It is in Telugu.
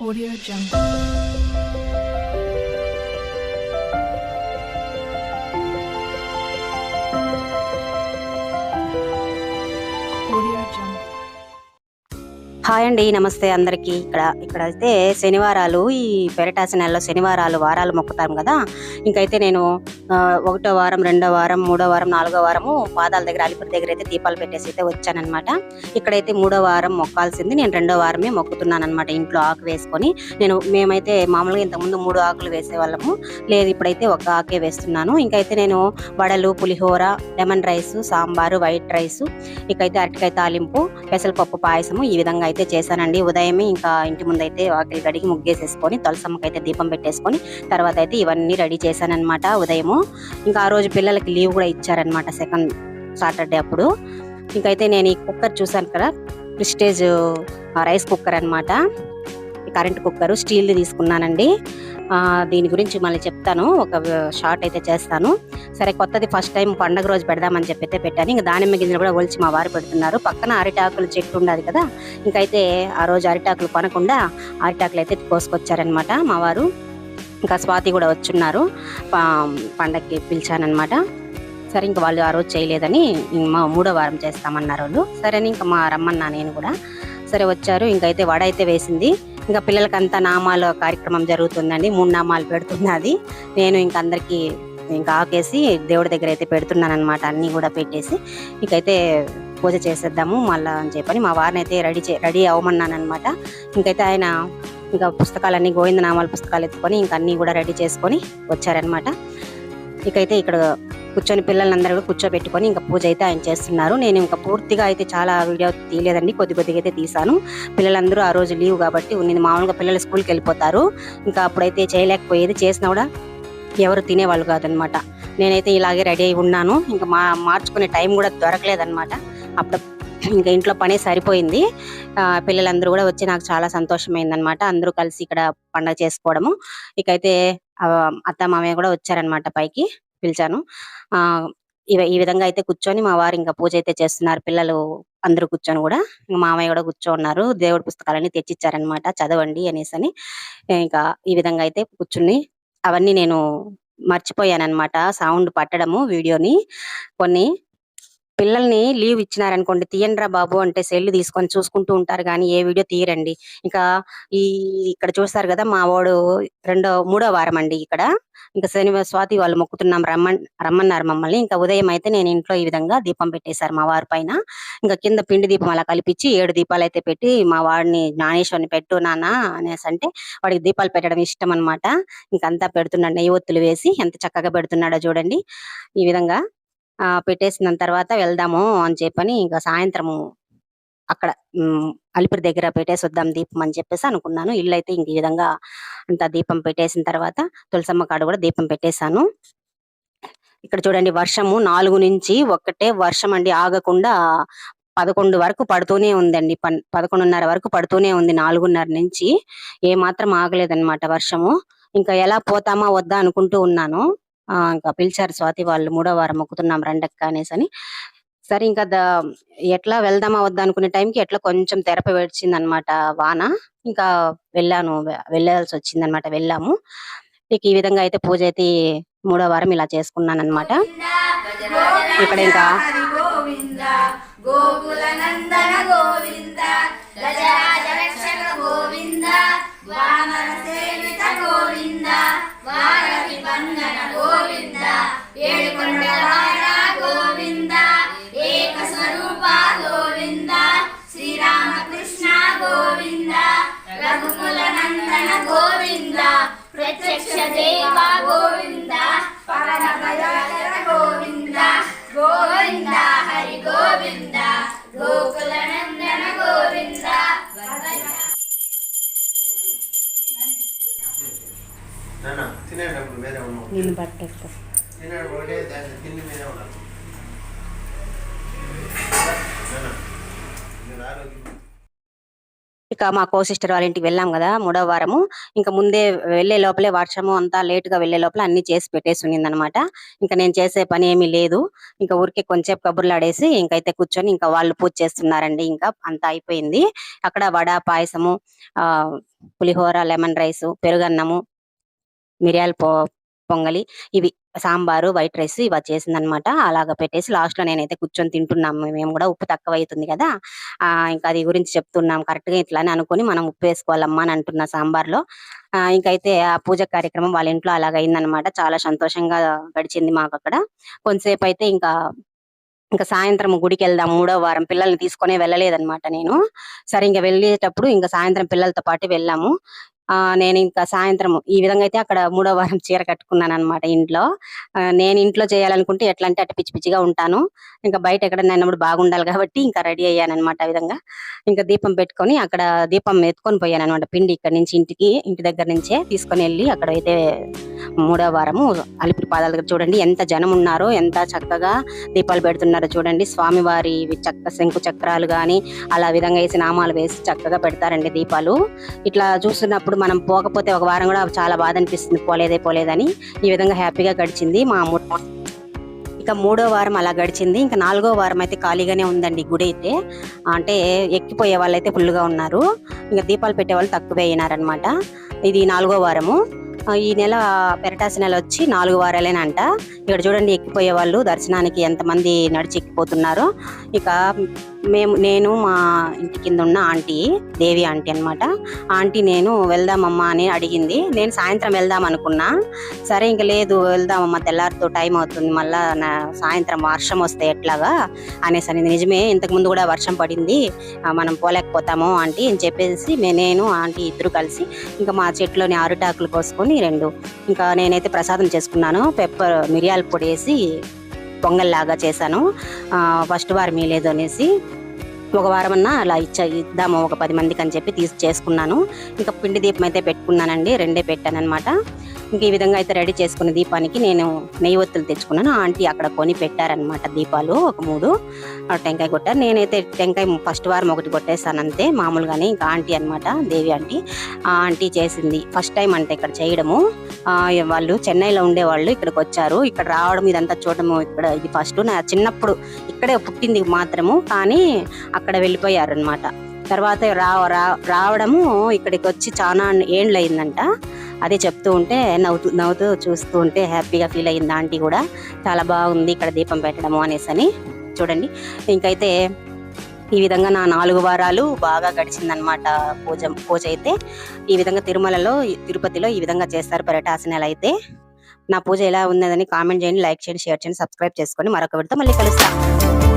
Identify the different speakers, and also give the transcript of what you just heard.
Speaker 1: Audio Jungle.
Speaker 2: హాయ్ అండి నమస్తే అందరికీ. ఇక్కడ ఇక్కడ అయితే శనివారాలు ఈ పెరటాసి నెలలో శనివారాలు వారాలు మొక్కుతాం కదా. ఇంకైతే నేను ఒకటో వారం రెండో వారం మూడో వారం నాలుగో వారము పాదాల దగ్గర అలిపురి దగ్గర అయితే దీపాలు పెట్టేసి అయితే వచ్చానమాట ఇక్కడైతే మూడో వారం మొక్కాల్సింది నేను రెండో వారమే మొక్కుతున్నాను ఇంట్లో ఆకు వేసుకొని. నేను మేమైతే మామూలుగా ఇంతకుముందు మూడు ఆకులు వేసేవాళ్ళము. లేదు ఇప్పుడైతే ఒక ఆకే వేస్తున్నాను. ఇంకైతే నేను వడలు పులిహోర lemon rice sambar white rice ఇకైతే అరటికాయ తాలింపు పెసరపప్పు పాయసము ఈ విధంగా అయితే చేశానండి. ఉదయమే ఇంకా ఇంటి ముందైతే వాకిలి గడికి ముగ్గేసేసుకొని తులసమ్మకి అయితే దీపం పెట్టేసుకొని తర్వాత అయితే ఇవన్నీ రెడీ చేశానమాట ఉదయము. ఇంకా ఆ రోజు పిల్లలకి లీవ్ కూడా ఇచ్చారనమాట సెకండ్ సాటర్డే అప్పుడు. ఇంకైతే నేను ఈ కుక్కర్ చూసాను కదా ప్రిస్టేజ్ రైస్ కుక్కర్ అనమాట కరెంట్ కుక్కర్ స్టీల్ తీసుకున్నానండి. దీని గురించి మళ్ళీ చెప్తాను. ఒక షార్ట్ అయితే చేస్తాను. సరే కొత్తది ఫస్ట్ టైం పండగ రోజు పెడదామని చెప్పి అయితే పెట్టాను. ఇంకా దానిమ్మ గింజలు కూడా ఒలిచి మా వారు పెడుతున్నారు. పక్కన అరిటాకులు చెట్టు ఉండదు కదా ఇంకైతే ఆ రోజు అరిటాకులు కొనకుండా అరిటాకులు అయితే కోసుకొచ్చారనమాట మా వారు. ఇంకా స్వాతి కూడా వచ్చున్నారు. పండగకి పండక్కి పిలిచానమాట సరే ఇంకా వాళ్ళు ఆ రోజు చేయలేదని మా మూడో వారం చేస్తామన్నారు వాళ్ళు. సరే అని ఇంకా మా రమ్మన్నా నేను కూడా. సరే వచ్చారు. ఇంకైతే వడ అయితే వేసింది. ఇంకా పిల్లలకంతా నామాల కార్యక్రమం జరుగుతుందండి. మూడు నామాలు పెడుతున్నది. నేను ఇంక అందరికీ ఇంకా ఆకేసి దేవుడి దగ్గర అయితే పెడుతున్నాను అనమాట అన్నీ కూడా పెట్టేసి ఇంకైతే పూజ చేసేద్దాము మళ్ళా అని చెప్పని మా వారిని అయితే రెడీ చే రెడీ అవ్వమన్నాను అనమాట ఇంకైతే ఆయన ఇంకా పుస్తకాలన్నీ గోవిందనామాల పుస్తకాలు ఎత్తుకొని ఇంకా అన్నీ కూడా రెడీ చేసుకొని వచ్చారనమాట ఇకైతే ఇక్కడ కూర్చొని పిల్లలందరూ కూడా కూర్చోబెట్టుకొని ఇంకా పూజ అయితే ఆయన చేస్తున్నారు. నేను ఇంకా పూర్తిగా అయితే చాలా వీడియో తీయలేదండి. కొద్ది కొద్దిగా అయితే తీసాను పిల్లలందరూ ఆ రోజు లీవ్ కాబట్టి నేను మామూలుగా పిల్లలు స్కూల్కి వెళ్ళిపోతారు. ఇంకా అప్పుడైతే చేయలేకపోయేది చేసినా కూడా ఎవరు తినేవాళ్ళు కాదనమాట. నేనైతే ఇలాగే రెడీ అయి ఉన్నాను. ఇంకా మా మార్చుకునే టైం కూడా దొరకలేదనమాట. అప్పుడు ఇంకా ఇంట్లో పనే సరిపోయింది. ఆ, పిల్లలందరూ కూడా వచ్చి నాకు చాలా సంతోషమైందనమాట. అందరూ కలిసి ఇక్కడ పండగ చేసుకోవడము. ఇకైతే అత్త మామయ్య కూడా వచ్చారనమాట పైకి. పిలిచాను. ఆ ఇవ- ఈ విధంగా అయితే కూర్చొని మా వారు ఇంకా పూజ అయితే చేస్తున్నారు. పిల్లలు అందరూ కూర్చొని కూడా. ఇంకా మామయ్య కూడా కూర్చోన్నారు. దేవుడి పుస్తకాలన్నీ తెచ్చిచ్చారనమాట చదవండి అనేసి అని ఇంకా ఈ విధంగా అయితే కూర్చుని అవన్నీ నేను మర్చిపోయాను అనమాట సౌండ్ పట్టడము వీడియోని కొన్ని పిల్లల్ని లీవ్ ఇచ్చినారనుకోండి తీయండిరా బాబు అంటే సెల్ తీసుకొని చూసుకుంటూ ఉంటారు కానీ ఏ వీడియో తీయరండి. ఇంకా ఈ ఇక్కడ చూస్తారు కదా మా వాడు రెండో మూడో వారం అండి ఇక్కడ. ఇంకా శనివారం స్వాతి వాళ్ళు మొక్కుతున్నాం రమ్మన్ రమ్మన్నారు మమ్మల్ని. ఇంకా ఉదయం అయితే నేను ఇంట్లో ఈ విధంగా దీపం పెట్టేశారు మా వారి పైన. ఇంకా కింద పిండి దీపం అలా కల్పించి ఏడు దీపాలు అయితే పెట్టి మా వాడిని జ్ఞానేశ్వరిని పెట్టు నాన్న అనేసి అంటే వాడికి దీపాలు పెట్టడం ఇష్టం అనమాట ఇంకంతా పెడుతున్నాడు నెయ్యి ఒత్తులు వేసి ఎంత చక్కగా పెడుతున్నాడో చూడండి. ఈ విధంగా పెట్టేసిన తర్వాత వెళ్దాము అని చెప్పని ఇంకా సాయంత్రము అక్కడ అలిపిరి దగ్గర పెట్టేసి వద్దాం దీపం అని చెప్పేసి అనుకున్నాను. ఇల్లు అయితే ఇంక ఈ విధంగా అంత దీపం పెట్టేసిన తర్వాత తులసమ్మ కాడ కూడా దీపం పెట్టేశాను. ఇక్కడ చూడండి వర్షము నాలుగు నుంచి ఒక్కటే వర్షం అండి ఆగకుండా పదకొండు వరకు పడుతూనే ఉందండి. పన్- పదకొండున్నర వరకు పడుతూనే ఉంది నాలుగున్నర నుంచి. ఏ మాత్రం ఆగలేదన్నమాట వర్షము. ఇంకా ఎలా పోతామా వద్దా అనుకుంటూ ఉన్నాను. ఇంకా పిలిచారు స్వాతి వాళ్ళు మూడో వారం మొక్కుతున్నాం రెండక్క అనేసి అని. సరే ఇంకా ద- ఎట్లా వెళ్దామా వద్దా అనుకునే టైంకి ఎట్లా కొంచెం తెరప వచ్చింది అనమాట వాన. ఇంకా వెళ్ళాను వెళ్ళాల్సి వచ్చింది అనమాట వెళ్ళాము. ఇక ఈ విధంగా అయితే పూజ అయితే మూడో వారం ఇలా చేసుకున్నాను అనమాట ఇక్కడ ఇంకా
Speaker 3: గోకుల నందన గోవింద రఘుకుల నందన గోవింద ప్రత్యక్ష దేవ గోవింద దయాకర గోవింద గోవింద హరి గోవింద గోకుల నందన గోవింద
Speaker 4: తినేటప్పుడు వేరే
Speaker 2: నేను పట్టేస్తా
Speaker 4: తినేటప్పుడు ఒకటే తిండి మీదే ఆరోగ్యం
Speaker 2: ఇక మా కో సిస్టర్ వాళ్ళ ఇంటికి వెళ్ళాం కదా మూడో వారము. ఇంకా ముందే వెళ్ళే లోపలే వర్షము అంతా లేట్గా వెళ్ళే లోపల అన్ని చేసి పెట్టేసి ఉన్నిందనమాట ఇంకా నేను చేసే పని ఏమీ లేదు. ఇంకా ఊరికే కొంచెంసేపు కబుర్లాడేసి ఇంకైతే కూర్చొని ఇంకా వాళ్ళు పూజ చేస్తున్నారండి. ఇంకా అంతా అయిపోయింది. అక్కడ వడ పాయసము ఆ పులిహోర లెమన్ రైస్ పెరుగన్నము మిరియాల పో పొంగలి ఇవి సాంబారు వైట్ రైస్ ఇవి చేసిందనమాట. అలాగ పెట్టేసి లాస్ట్లో నేనైతే కూర్చొని తింటున్నాము మేము కూడా ఉప్పు తక్కువ అవుతుంది కదా. ఆ ఇంకా అది గురించి చెప్తున్నాం. కరెక్ట్గా ఇట్లా అని అనుకుని మనం ఉప్పు వేసుకోవాలమ్మా అని అంటున్నా సాంబార్లో ఆ ఇంకైతే ఆ పూజ కార్యక్రమం వాళ్ళ ఇంట్లో అలాగ అయిందనమాట చాలా సంతోషంగా గడిచింది మాకు అక్కడ. కొంతసేపు అయితే ఇంకా ఇంకా సాయంత్రం గుడికి వెళ్దాం. మూడో వారం పిల్లల్ని తీసుకొని వెళ్ళలేదన్నమాట నేను. సరే ఇంకా వెళ్ళేటప్పుడు ఇంకా సాయంత్రం పిల్లలతో పాటు వెళ్ళాము. ఆ నేను ఇంకా సాయంత్రం ఈ విధంగా అయితే అక్కడ మూడో వారం చీర కట్టుకున్నాను అనమాట ఇంట్లో. ఆ, నేను ఇంట్లో చేయాలనుకుంటే ఎట్లా అంటే అటు పిచ్చి పిచ్చిగా ఉంటాను. ఇంకా బయట ఎక్కడ నన్నప్పుడు బాగుండాలి కాబట్టి ఇంకా రెడీ అయ్యాను అనమాట ఆ విధంగా. ఇంకా దీపం పెట్టుకొని అక్కడ దీపం ఎత్తుకొని పోయాను అనమాట పిండి ఇక్కడ నుంచి ఇంటికి ఇంటి దగ్గర నుంచే తీసుకొని వెళ్ళి అక్కడ అయితే మూడో వారము అలిపిరి పాదాల దగ్గర చూడండి. ఎంత జనం ఉన్నారో ఎంత చక్కగా దీపాలు పెడుతున్నారో చూడండి. స్వామివారి చక్క శంకు చక్రాలు కానీ అలా విధంగా వేసి నామాలు వేసి చక్కగా పెడతారండి దీపాలు. ఇట్లా చూస్తున్నప్పుడు మనం పోకపోతే ఒక వారం కూడా చాలా బాధ అనిపిస్తుంది. పోలేదే పోలేదని. ఈ విధంగా హ్యాపీగా గడిచింది మా అమ్మ ఇక మూడో వారం అలా గడిచింది. ఇంకా నాలుగో వారం అయితే ఖాళీగానే ఉందండి గుడి అయితే. అంటే ఎక్కిపోయే వాళ్ళైతే ఫుల్గా ఉన్నారు. ఇంకా దీపాలు పెట్టే వాళ్ళు తక్కువే అయినారనమాట ఇది నాలుగో వారము. ఈ నెల పెరటాసి నెల వచ్చి నాలుగు వారాలేనంట. ఇక్కడ చూడండి ఎక్కిపోయే వాళ్ళు దర్శనానికి ఎంతమంది నడిచి ఎక్కిపోతున్నారో ఇక మేము నేను మా ఇంటి కింద ఉన్న ఆంటీ దేవి ఆంటీ అన్నమాట. ఆంటీ నేను వెళ్దామమ్మా అని అడిగింది. నేను సాయంత్రం వెళ్దాం అనుకున్నా. సరే ఇంక లేదు వెళ్దామమ్మా తెల్లారితో టైం అవుతుంది. మళ్ళా నా సాయంత్రం వర్షం వస్తే ఎట్లాగా అనేసి అనేది. నిజమే ఇంతకుముందు కూడా వర్షం పడింది. మనం పోలేకపోతాము ఆంటీ అని చెప్పేసి నేను ఆంటీ ఇద్దరు కలిసి ఇంకా మా చెట్లోని ఆరుటాకులు కోసుకొని రెండు ఇంకా నేనైతే ప్రసాదం చేసుకున్నాను. పెప్పర్ మిరియాల పొడి వేసి పొంగల్లాగా చేశాను. ఫస్ట్ వారు లేదు అనేసి ఒక వారమన్నా అలా ఇచ్చా ఇద్దాము ఒక పది మందికి అని చెప్పి తీసి చేసుకున్నాను. ఇంకా పిండి దీపం అయితే పెట్టుకున్నానండి రెండే పెట్టాను అనమాట ఇంక ఈ విధంగా అయితే రెడీ చేసుకున్న దీపానికి నేను నెయ్యి ఒత్తులు తెచ్చుకున్నాను. ఆంటీ అక్కడ కొని పెట్టారనమాట దీపాలు ఒక మూడు. ఆ టెంకాయ కొట్టారు. నేనైతే టెంకాయ ఫస్ట్ వారం ఒకటి కొట్టేసాను అంతే. మామూలుగానే ఇంకా ఆంటీ అనమాట దేవి ఆంటీ. ఆ ఆంటీ చేసింది. ఫస్ట్ టైం అంటే ఇక్కడ చేయడము. వాళ్ళు చెన్నైలో ఉండేవాళ్ళు ఇక్కడికి వచ్చారు. ఇక్కడ రావడం ఇదంతా చూడము ఇక్కడ ఇది ఫస్ట్. నా చిన్నప్పుడు ఇక్కడే పుట్టింది మాత్రము. కానీ అక్కడ వెళ్ళిపోయారు అనమాట తర్వాత రా రా- రావడము ఇక్కడికి వచ్చి చాలా ఏండ్లు అయిందంట. అదే చెప్తూ ఉంటే నవ్వుతూ నవ్వుతూ చూస్తూ ఉంటే హ్యాపీగా ఫీల్ అయింది ఆంటీ కూడా చాలా బాగుంది ఇక్కడ దీపం పెట్టడము అనేసి అని చూడండి. ఇంకైతే ఈ విధంగా నా నాలుగు వారాలు బాగా గడిచిందనమాట పూజ పూజ అయితే. ఈ విధంగా తిరుమలలో తిరుపతిలో ఈ విధంగా చేస్తారు పర్యటాసనాలు అయితే. నా పూజ ఎలా ఉన్నదని కామెంట్ చేయండి లైక్ చేయండి షేర్ చేయండి సబ్స్క్రైబ్ చేసుకొని మరొక విడత మళ్ళీ కలుస్తాను